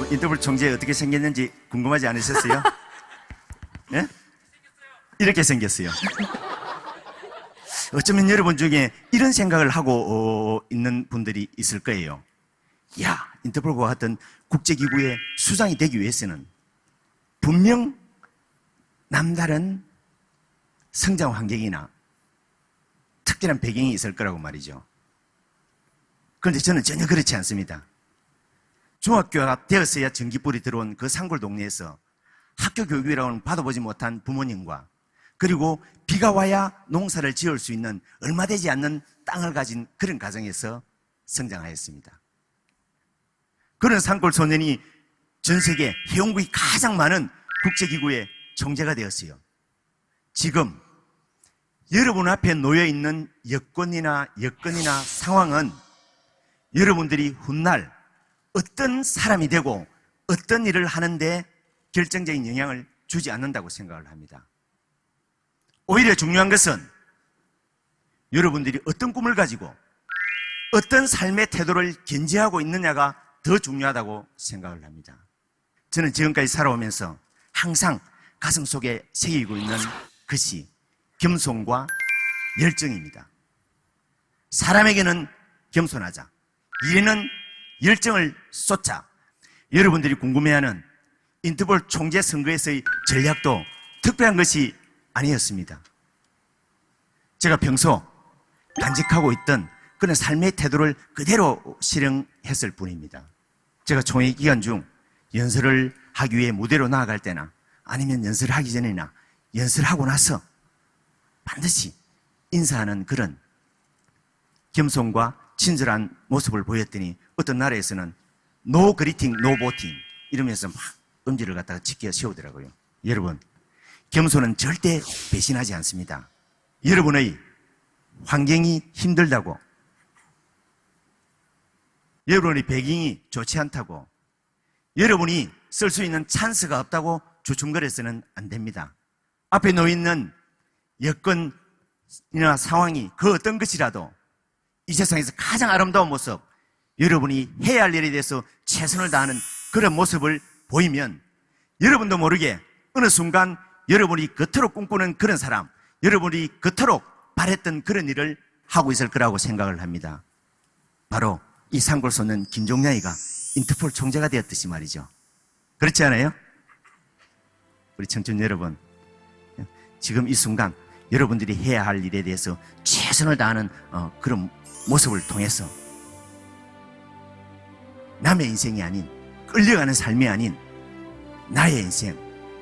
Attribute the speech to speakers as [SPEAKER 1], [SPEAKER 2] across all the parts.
[SPEAKER 1] 인터폴 총재 어떻게 생겼는지 궁금하지 않으셨어요? 예? 이렇게 생겼어요. 어쩌면 여러분 중에 이런 생각을 하고 어, 있는 분들이 있을 거예요. 야, 인터폴과 같은 국제기구의 수장이 되기 위해서는 분명 남다른 성장 환경이나 특별한 배경이 있을 거라고 말이죠. 그런데 저는 전혀 그렇지 않습니다. 중학교가 되었어야 전기불이 들어온 그 산골 동네에서 학교 교육이라고는 받아보지 못한 부모님과 그리고 비가 와야 농사를 지을 수 있는 얼마 되지 않는 땅을 가진 그런 가정에서 성장하였습니다. 그런 산골 소년이 전 세계 회원국이 가장 많은 국제기구의 총재가 되었어요. 지금 여러분 앞에 놓여 있는 여건이나 여건이나 상황은 여러분들이 훗날 어떤 사람이 되고 어떤 일을 하는데 결정적인 영향을 주지 않는다고 생각을 합니다. 오히려 중요한 것은 여러분들이 어떤 꿈을 가지고 어떤 삶의 태도를 견지하고 있느냐가 더 중요하다고 생각을 합니다. 저는 지금까지 살아오면서 항상 가슴 속에 새기고 있는 것이 겸손과 열정입니다. 사람에게는 겸손하자. 일에는 열정을 쏟자. 여러분들이 궁금해하는 인터폴 총재 선거에서의 전략도 특별한 것이 아니었습니다. 제가 평소 간직하고 있던 그런 삶의 태도를 그대로 실행했을 뿐입니다. 제가 총회 기간 중 연설을 하기 위해 무대로 나아갈 때나 아니면 연설을 하기 전이나 연설을 하고 나서 반드시 인사하는 그런 겸손과 친절한 모습을 보였더니 어떤 나라에서는 노 그리팅, 노 보팅 이러면서 막 음지를 갖다가 지켜 세우더라고요. 여러분, 겸손은 절대 배신하지 않습니다. 여러분의 환경이 힘들다고, 여러분의 배경이 좋지 않다고, 여러분이 쓸 수 있는 찬스가 없다고 주춤거려서는 안 됩니다. 앞에 놓여 있는 여건이나 상황이 그 어떤 것이라도 이 세상에서 가장 아름다운 모습, 여러분이 해야 할 일에 대해서 최선을 다하는 그런 모습을 보이면 여러분도 모르게 어느 순간 여러분이 그토록 꿈꾸는 그런 사람, 여러분이 그토록 바랬던 그런 일을 하고 있을 거라고 생각을 합니다. 바로 이 상골소년 김종량이가 인터폴 총재가 되었듯이 말이죠. 그렇지 않아요? 우리 청춘 여러분, 지금 이 순간 여러분들이 해야 할 일에 대해서 최선을 다하는 어, 그런 모습을 통해서 남의 인생이 아닌 끌려가는 삶이 아닌 나의 인생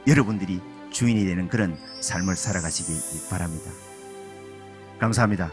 [SPEAKER 1] 여러분들이 주인이 되는 그런 삶을 살아가시기 바랍니다. 감사합니다.